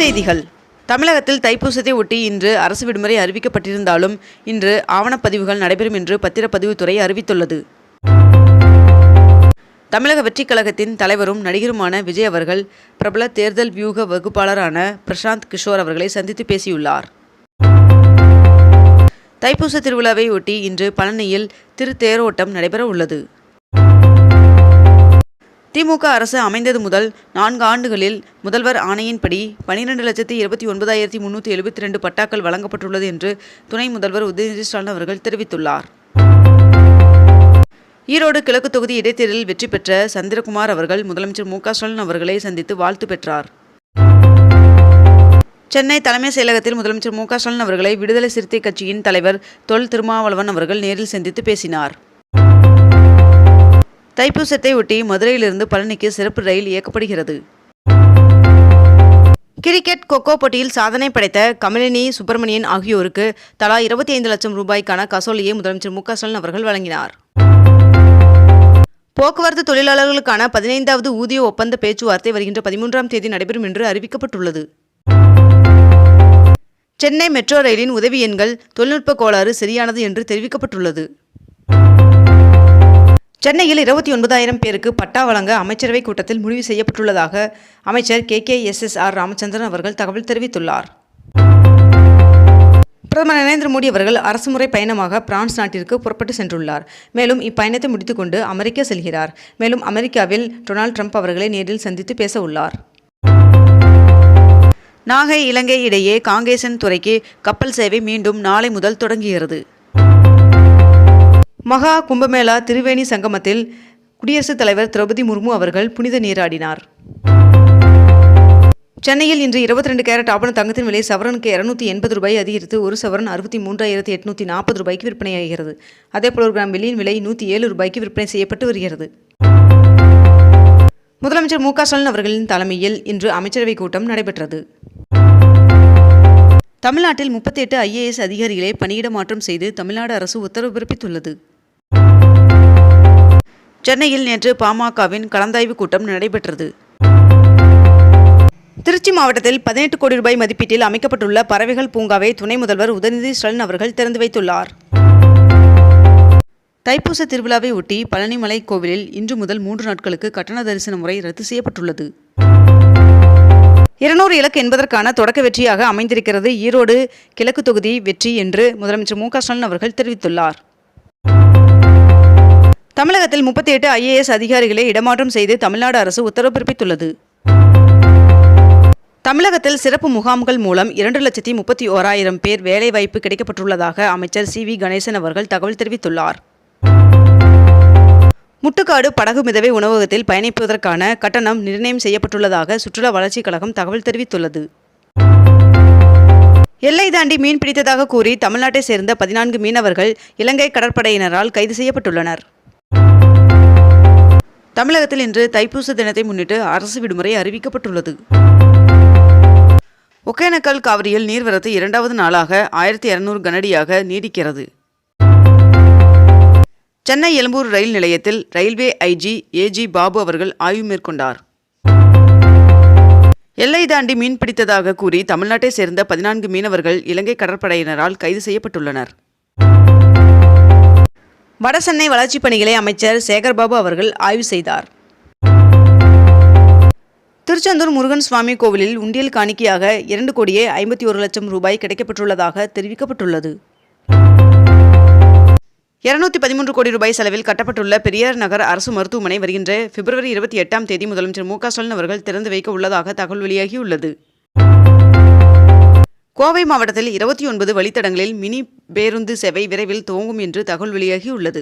செய்திகள். தமிழகத்தில் தைப்பூசத்தை ஒட்டி இன்று அரசு விடுமுறை அறிவிக்கப்பட்டிருந்தாலும் இன்று ஆவணப்பதிவுகள் நடைபெறும் என்று பத்திரப்பதிவுத்துறை அறிவித்துள்ளது. தமிழக வெற்றிக் கழகத்தின் தலைவரும் நடிகருமான விஜய் அவர்கள் பிரபல தேர்தல் வியூக வகுப்பாளரான பிரசாந்த் கிஷோர் அவர்களை சந்தித்து பேசியுள்ளார். தைப்பூச திருவிழாவை ஒட்டி இன்று பழனியில் திருத்தேரோட்டம் நடைபெற உள்ளது. திமுக அரசு அமைந்தது முதல் நான்கு ஆண்டுகளில் முதல்வர் ஆணையின்படி பனிரெண்டு லட்சத்தி இருபத்தி ஒன்பதாயிரத்தி முன்னூற்றி எழுபத்தி ரெண்டு பட்டாக்கள் வழங்கப்பட்டுள்ளது என்று துணை முதல்வர் உதயநிதி ஸ்டாலின் அவர்கள் தெரிவித்துள்ளார். ஈரோடு கிழக்கு தொகுதி இடைத்தேர்தலில் வெற்றி பெற்ற சந்திரகுமார் அவர்கள் முதலமைச்சர் மு ஸ்டாலின் அவர்களை சந்தித்து வாழ்த்து பெற்றார். சென்னை தலைமைச் செயலகத்தில் முதலமைச்சர் மு ஸ்டாலின் அவர்களை விடுதலை சிறுத்தை கட்சியின் தலைவர் தொல் திருமாவளவன் அவர்கள் நேரில் சந்தித்து பேசினார். தைப்பூசத்தை ஒட்டி மதுரையிலிருந்து பழனிக்கு சிறப்பு ரயில் இயக்கப்படுகிறது. கிரிக்கெட் கொக்கோ போட்டியில் சாதனை படைத்த கமலினி சுப்பிரமணியன் ஆகியோருக்கு தலா இருபத்தி ஐந்து லட்சம் ரூபாய்க்கான கசோலியை முதலமைச்சர் மு ஸ்டாலின் அவர்கள் வழங்கினார். போக்குவரத்து தொழிலாளர்களுக்கான பதினைந்தாவது ஊதிய ஒப்பந்த பேச்சுவார்த்தை வருகின்ற பதிமூன்றாம் தேதி நடைபெறும் என்று அறிவிக்கப்பட்டுள்ளது. சென்னை மெட்ரோ ரயிலின் உதவி எண்கள் தொழில்நுட்ப கோளாறு சரியானது என்று தெரிவிக்கப்பட்டுள்ளது. சென்னையில் இருபத்தி ஒன்பதாயிரம் பேருக்கு பட்டா வழங்க அமைச்சரவை கூட்டத்தில் முடிவு செய்யப்பட்டுள்ளதாக அமைச்சர் K. K. S. S. R. Ramachandran அவர்கள் தகவல் தெரிவித்துள்ளார். பிரதமர் நரேந்திர மோடி அவர்கள் அரசுமுறை பயணமாக பிரான்ஸ் நாட்டிற்கு புறப்பட்டு சென்றுள்ளார். மேலும் இப்பயணத்தை முடித்துக்கொண்டு அமெரிக்கா செல்கிறார். மேலும் அமெரிக்காவில் டொனால்ட் ட்ரம்ப் அவர்களை நேரில் சந்தித்து பேச உள்ளார் நாகை இலங்கை இடையே காங்கேசன் துறைக்கு கப்பல் சேவை மீண்டும் நாளை முதல் தொடங்குகிறது. மகா கும்பமேளா திருவேணி சங்கமத்தில் குடியரசுத் தலைவர் திரௌபதி முர்மு அவர்கள் புனித நீராடினார். சென்னையில் இன்று இருபத்தி ரெண்டு கேரட் ஆபண தங்கத்தின் விலை சவரனுக்கு இருநூத்தி எண்பது ரூபாய் அதிகரித்து ஒரு சவரன் அறுபத்தி மூன்றாயிரத்தி எட்நூத்தி நாற்பது ரூபாய்க்கு விற்பனையாகிறது. அதேபோல் ஒரு கிராம் வெள்ளியின் விலை நூற்றி ஏழு ரூபாய்க்கு விற்பனை செய்யப்பட்டு வருகிறது. முதலமைச்சர் மு க ஸ்டாலின் அவர்களின் தலைமையில் இன்று அமைச்சரவைக் கூட்டம் நடைபெற்றது. தமிழ்நாட்டில் முப்பத்தி எட்டு ஐஏஎஸ் அதிகாரிகளை பணியிட மாற்றம் செய்து தமிழ்நாடு அரசு உத்தரவு பிறப்பித்துள்ளது. சென்னையில் நேற்று பாமகவின் கலந்தாய்வு கூட்டம் நடைபெற்றது. திருச்சி மாவட்டத்தில் பதினெட்டு கோடி ரூபாய் மதிப்பீட்டில் அமைக்கப்பட்டுள்ள பறவைகள் பூங்காவை துணை முதல்வர் உதயநிதி ஸ்டாலின் அவர்கள் திறந்து வைத்துள்ளார். தைப்பூச திருவிழாவை ஒட்டி பழனிமலை கோவிலில் இன்று முதல் மூன்று நாட்களுக்கு கட்டண தரிசன முறை ரத்து செய்யப்பட்டுள்ளது. இருநூறு இலக்கு என்பதற்கான தொடக்க வெற்றியாக அமைந்திருக்கிறது ஈரோடு கிழக்கு தொகுதி வெற்றி என்று முதலமைச்சர் மு க ஸ்டாலின் அவர்கள் தெரிவித்துள்ளார். தமிழகத்தில் முப்பத்தி எட்டு ஐஏஎஸ் அதிகாரிகளை இடமாற்றம் செய்து தமிழ்நாடு அரசு உத்தரவு பிறப்பித்துள்ளது. தமிழகத்தில் சிறப்பு முகாம்கள் மூலம் இரண்டு லட்சத்தி முப்பத்தி ஓராயிரம் பேர் வேலைவாய்ப்பு கிடைக்கப்பட்டுள்ளதாக அமைச்சர் சி வி கணேசன் அவர்கள் தகவல் தெரிவித்துள்ளார். முட்டுக்காடு படகு மிதவை உணவகத்தில் பயணிப்பதற்கான கட்டணம் நிர்ணயம் செய்யப்பட்டுள்ளதாக சுற்றுலா வளர்ச்சிக் கழகம் தகவல் தெரிவித்துள்ளது. எல்லை தாண்டி மீன் பிடித்ததாக கூறி தமிழ்நாட்டை சேர்ந்த பதினான்கு மீனவர்கள் இலங்கை கடற்படையினரால் கைது செய்யப்பட்டுள்ளனர். தமிழகத்தில் இன்று தைப்பூச தினத்தை முன்னிட்டு அரசு விடுமுறை அறிவிக்கப்பட்டுள்ளது. ஒகேனக்கல் காவிரியில் நீர்வரத்து இரண்டாவது நாளாக ஆயிரத்தி இருநூறு கனடியாக நீடிக்கிறது. சென்னை எழும்பூர் ரயில் நிலையத்தில் ரயில்வே ஐஜி ஏஜி பாபு அவர்கள் ஆய்வு மேற்கொண்டார். எல்லை தாண்டி மீன் பிடித்ததாக கூறி தமிழ்நாட்டை சேர்ந்த பதினான்கு மீனவர்கள் இலங்கை கடற்படையினரால் கைது செய்யப்பட்டுள்ளனர். வடசென்னை வளர்ச்சிப் பணிகளை அமைச்சர் சேகர்பாபு அவர்கள் ஆய்வு செய்தார். திருச்செந்தூர் முருகன் சுவாமி கோவிலில் உண்டியல் காணிக்கையாக இரண்டு கோடியே ஐம்பத்தி ஒரு லட்சம் ரூபாய் கிடைக்கப்பட்டுள்ளதாக தெரிவிக்கப்பட்டுள்ளது. இருநூத்தி பதிமூன்று கோடி ரூபாய் செலவில் கட்டப்பட்டுள்ள பெரியார் நகர் அரசு மருத்துவமனை வருகின்ற பிப்ரவரி இருபத்தி எட்டாம் தேதி முதலமைச்சர் மு க ஸ்டாலின் அவர்கள் திறந்து வைக்க உள்ளதாக தகவல் வெளியாகியுள்ளது. கோவை மாவட்டத்தில் இருபத்தி ஒன்பது வழித்தடங்களில் மினி பேருந்து சேவை விரைவில் துவங்கும் என்று தகவல் வெளியாகியுள்ளது.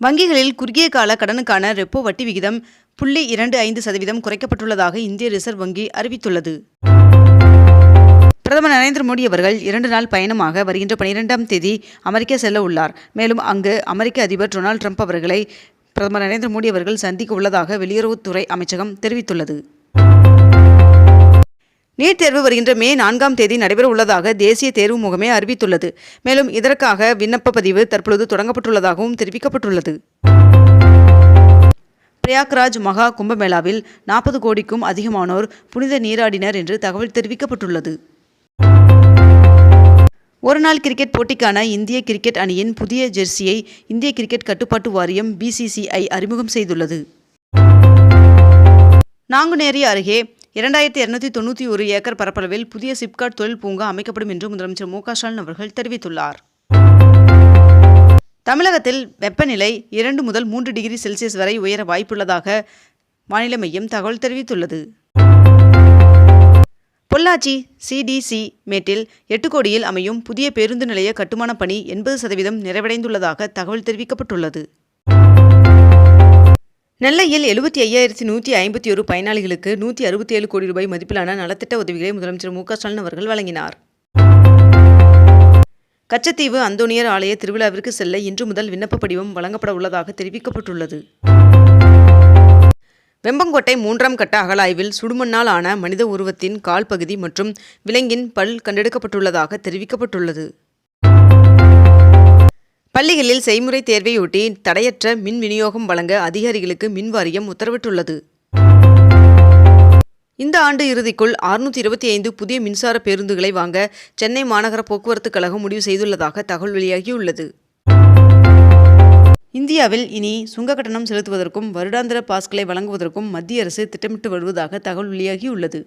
வங்கிகளில் குறுகிய கால கடனுக்கான ரெப்போ வட்டி விகிதம் புள்ளி இரண்டு ஐந்து சதவீதம் குறைக்கப்பட்டுள்ளதாக இந்திய ரிசர்வ் வங்கி அறிவித்துள்ளது. பிரதமர் நரேந்திர மோடி அவர்கள் இரண்டு நாள் பயணமாக வருகின்ற பனிரெண்டாம் தேதி அமெரிக்கா செல்ல உள்ளார். மேலும் அங்கு அமெரிக்க அதிபர் டொனால்ட் ட்ரம்ப் அவர்களை பிரதமர் நரேந்திர மோடி அவர்கள் சந்திக்க உள்ளதாக வெளியுறவுத்துறை அமைச்சகம் தெரிவித்துள்ளது. நீட் தேர்வு வருகின்ற மே நான்காம் தேதி நடைபெற உள்ளதாக தேசிய தேர்வு முகமே அறிவித்துள்ளது. மேலும் இதற்காக விண்ணப்ப பதிவு தற்பொழுது தொடங்கப்பட்டுள்ளதாகவும் தெரிவிக்கப்பட்டுள்ளது. பிரயாக்ராஜ் மகா கும்பமேளாவில் நாற்பது கோடிக்கும் அதிகமானோர் புனித நீராடினர் என்று தகவல் தெரிவிக்கப்பட்டுள்ளது. ஒருநாள் கிரிக்கெட் போட்டிக்கான இந்திய கிரிக்கெட் அணியின் புதிய ஜெர்சியை இந்திய கிரிக்கெட் கட்டுப்பாட்டு வாரியம் பிசிசிஐ அறிமுகம் செய்துள்ளது. நாங்குநேரி அருகே இரண்டாயிரத்தி இருநூத்தி தொண்ணூற்றி ஒரு ஏக்கர் பரப்பளவில் புதிய சிப்காட் தொழில் பூங்கா அமைக்கப்படும் என்று முதலமைச்சர் மு க ஸ்டாலின் அவர்கள் தெரிவித்துள்ளார். தமிழகத்தில் வெப்பநிலை இரண்டு முதல் மூன்று டிகிரி செல்சியஸ் வரை உயர வாய்ப்புள்ளதாக வானிலை மையம் தகவல் தெரிவித்துள்ளது. பொள்ளாச்சி சிடிசி மேட்டில் எட்டு கோடியில் அமையும் புதிய பேருந்து நிலைய கட்டுமான பணி எண்பது சதவீதம் நிறைவடைந்துள்ளதாக தகவல் தெரிவிக்கப்பட்டுள்ளது. நெல்லையில் எழுபத்தி ஐயாயிரத்தி நூற்றி ஐம்பத்தி ஒரு பயனாளிகளுக்கு நூற்றி அறுபத்தி ஏழு கோடி ரூபாய் மதிப்பிலான நலத்திட்ட உதவிகளை முதலமைச்சர் மு க ஸ்டாலின் அவர்கள் வழங்கினார். கச்சத்தீவு அந்தோனியர் ஆலய திருவிழாவிற்கு செல்ல இன்று முதல் விண்ணப்ப படிவம் வழங்கப்பட உள்ளதாக தெரிவிக்கப்பட்டுள்ளது. வெம்பங்கோட்டை மூன்றாம் கட்ட அகலாய்வில் சுடுமண்ணால் ஆன மனித உருவத்தின் கால் பகுதி மற்றும் விலங்கின் பல் கண்டெடுக்கப்பட்டுள்ளதாக தெரிவிக்கப்பட்டுள்ளது. பள்ளிகளில் செய்முறை தேர்வையொட்டி தடையற்ற மின் விநியோகம் வழங்க அதிகாரிகளுக்கு மின் வாரியம் உத்தரவிட்டுள்ளது. இந்த ஆண்டு இறுதிக்குள் அறுநூற்றி இருபத்தி ஐந்து புதிய மின்சார பேருந்துகளை வாங்க சென்னை மாநகர போக்குவரத்து கழகம் முடிவு செய்துள்ளதாக தகவல் வெளியாகியுள்ளது. இந்தியாவில் இனி சுங்க கட்டணம் செலுத்துவதற்கும் வருடாந்திர பாஸ்களை வழங்குவதற்கும் மத்திய அரசு திட்டமிட்டு வருவதாக தகவல் வெளியாகியுள்ளது.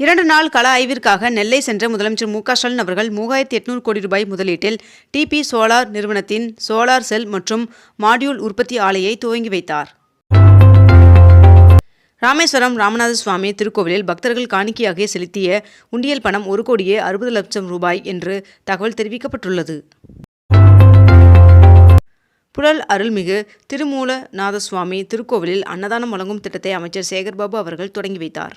இரண்டு நாள் கள ஆய்விற்காக நெல்லை சென்ற முதலமைச்சர் மு க ஸ்டாலின் அவர்கள் மூவாயிரத்தி எட்நூறு கோடி ரூபாய் முதலீட்டில் டிபி சோலார் நிறுவனத்தின் சோலார் செல் மற்றும் மாடியூல் உற்பத்தி ஆலையை துவங்கி வைத்தார். ராமேஸ்வரம் ராமநாத சுவாமி திருக்கோவிலில் பக்தர்கள் காணிக்கையாக செலுத்திய உண்டியல் பணம் ஒரு கோடியே அறுபது லட்சம் ரூபாய் என்று தகவல் தெரிவிக்கப்பட்டுள்ளது. புழல் அருள்மிகு திருமூலநாத சுவாமி திருக்கோவிலில் அன்னதானம் வழங்கும் திட்டத்தை அமைச்சர் சேகர்பாபு அவர்கள் தொடங்கி வைத்தார்.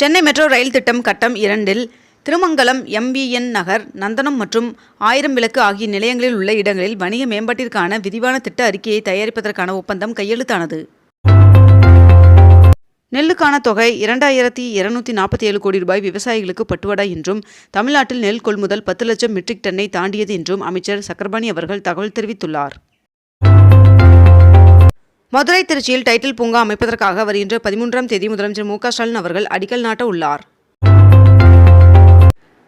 சென்னை மெட்ரோ ரயில் திட்டம் கட்டம் இரண்டில் திருமங்கலம் எம்பிஎன் நகர் நந்தனம் மற்றும் ஆயிரம் விளக்கு ஆகிய நிலையங்களில் உள்ள இடங்களில் வணிக மேம்பாட்டிற்கான விரிவான திட்ட அறிக்கையை தயாரிப்பதற்கான ஒப்பந்தம் கையெழுத்தானது. நெல்லுக்கான தொகை இரண்டாயிரத்தி இருநூத்தி நாற்பத்தி ஏழு கோடி ரூபாய் விவசாயிகளுக்கு பட்டுவடா என்றும் தமிழ்நாட்டில் நெல் கொள்முதல் பத்து லட்சம் மெட்ரிக் டன்னை தாண்டியது என்றும் அமைச்சர் சக்கரபாணி அவர்கள் தகவல் தெரிவித்துள்ளார். மதுரை திருச்சியில் டைட்டில் பூங்கா அமைப்பதற்காக வருகின்ற பதிமூன்றாம் தேதி முதலமைச்சர் மு க ஸ்டாலின் அவர்கள் அடிக்கல் நாட்ட உள்ளார்.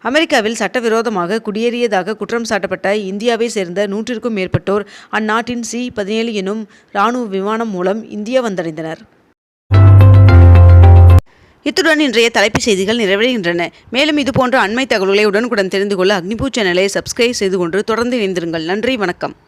அமெரிக்காவில் சட்டவிரோதமாக குடியேறியதாக குற்றம் சாட்டப்பட்ட இந்தியாவை சேர்ந்த நூற்றிற்கும் மேற்பட்டோர் அந்நாட்டின் சி பதினேழு எனும் இராணுவ விமானம் மூலம் இந்தியா வந்தடைந்தனர். இத்துடன் இன்றைய தலைப்புச் செய்திகள் நிறைவடைகின்றன. மேலும் இதுபோன்ற அண்மை தகவல்களை உடனுக்குடன் தெரிந்து கொள்ள அக்னிபூ சேனலை சப்ஸ்கிரைப் செய்து கொண்டு தொடர்ந்து இணைந்திருங்கள். நன்றி வணக்கம்.